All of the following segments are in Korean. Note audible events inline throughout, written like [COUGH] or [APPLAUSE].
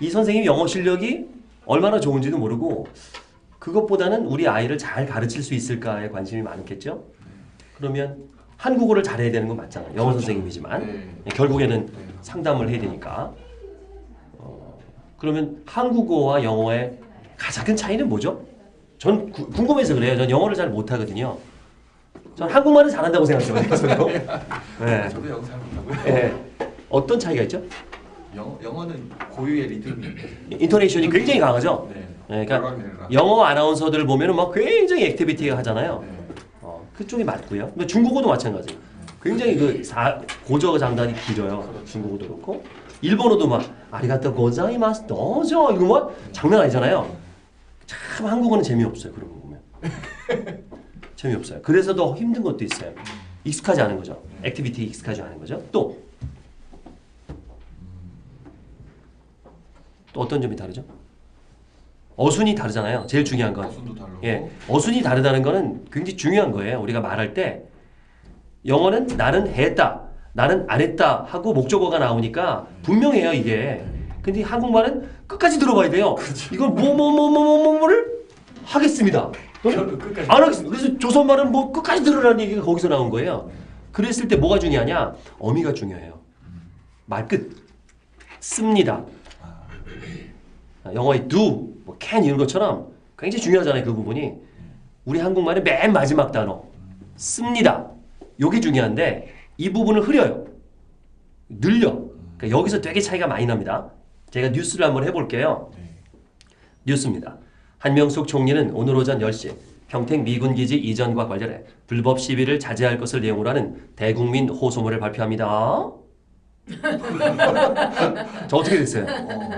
이 선생님 영어 실력이 얼마나 좋은지도 모르고 그것보다는 우리 아이를 잘 가르칠 수 있을까에 관심이 많겠죠. 그러면 한국어를 잘해야 되는 건 맞잖아요. 영어 선생님이지만 네. 결국에는 네. 상담을 해야 되니까. 어, 그러면 한국어와 영어의 가장 큰 차이는 뭐죠? 전 구- 궁금해서 그래요. 전 영어를 잘 못하거든요. 전 한국말은 잘한다고 생각해요. [LAUGHS] 저도. 네. 저도 영어 잘 못하고요. 네. 어떤 차이가 있죠? 영어 영어는 고유의 리듬. 인토네이션이 굉장히 강하죠. 네. 네, 그러니까 영어 아나운서들 보면은 막 굉장히 액티비티가 하잖아요. 네. 어, 그쪽이 맞고요. 근데 중국어도 마찬가지. 굉장히 그 사, 고저 장단이 길어요. 그렇죠. 중국어도 그렇고 일본어도 막 아리가또 고자이마스 너죠 이거 막 장난 아니잖아요. 참 한국어는 재미없어요. 그런 거 보면 [LAUGHS] 재미없어요. 그래서 더 힘든 것도 있어요. 익숙하지 않은 거죠. 액티비티 익숙하지 않은 거죠. 또 또 어떤 점이 다르죠? 어순이 다르잖아요. 제일 중요한 건. 가수도 다르고. 예, 어순이 다르다는 거는 굉장히 중요한 거예요. 우리가 말할 때 영어는 나는 했다, 나는 안 했다 하고 목적어가 나오니까 분명해요 이게. 근데 한국말은 끝까지 들어봐야 돼요. 이걸 뭐뭐 뭐 뭐 뭐 뭐를 하겠습니다. 안 하겠습니다. 그래서 조선말은 뭐 끝까지 들으라는 얘기가 거기서 나온 거예요. 그랬을 때 뭐가 중요하냐? 어미가 중요해요. 말끝 씁니다. 아, 영어의 do, 뭐 can 이런 것처럼 굉장히 중요하잖아요 그 부분이. 우리 한국말의 맨 마지막 단어 씁니다. 요게 중요한데 이 부분을 흐려요. 늘려. 그러니까 여기서 되게 차이가 많이 납니다. 제가 뉴스를 한번 해볼게요. 네. 뉴스입니다. 한명숙 총리는 오늘 오전 10시 평택 미군 기지 이전과 관련해 불법 시비를 자제할 것을 내용으로 하는 대국민 호소문을 발표합니다. 저 어떻게 됐어요?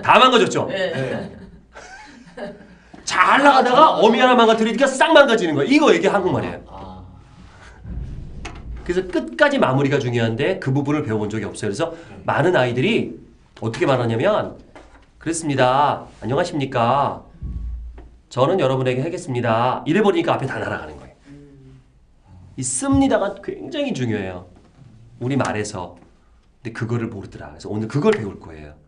다 망가졌죠? 네. 잘 나가다가 어미 하나 망가뜨리니까 싹 망가지는 거예요. 이거 이게 한국말이에요. 아. 그래서 끝까지 마무리가 중요한데 그 부분을 배워본 적이 없어요. 그래서 많은 아이들이 어떻게 말하냐면 그렇습니다. 안녕하십니까. 저는 여러분에게 하겠습니다. 이래 버리니까 앞에 다 날아가는 거예요. 이 씁니다가 굉장히 중요해요. 우리 말에서. 근데 그거를 모르더라. 그래서 오늘 그걸 배울 거예요.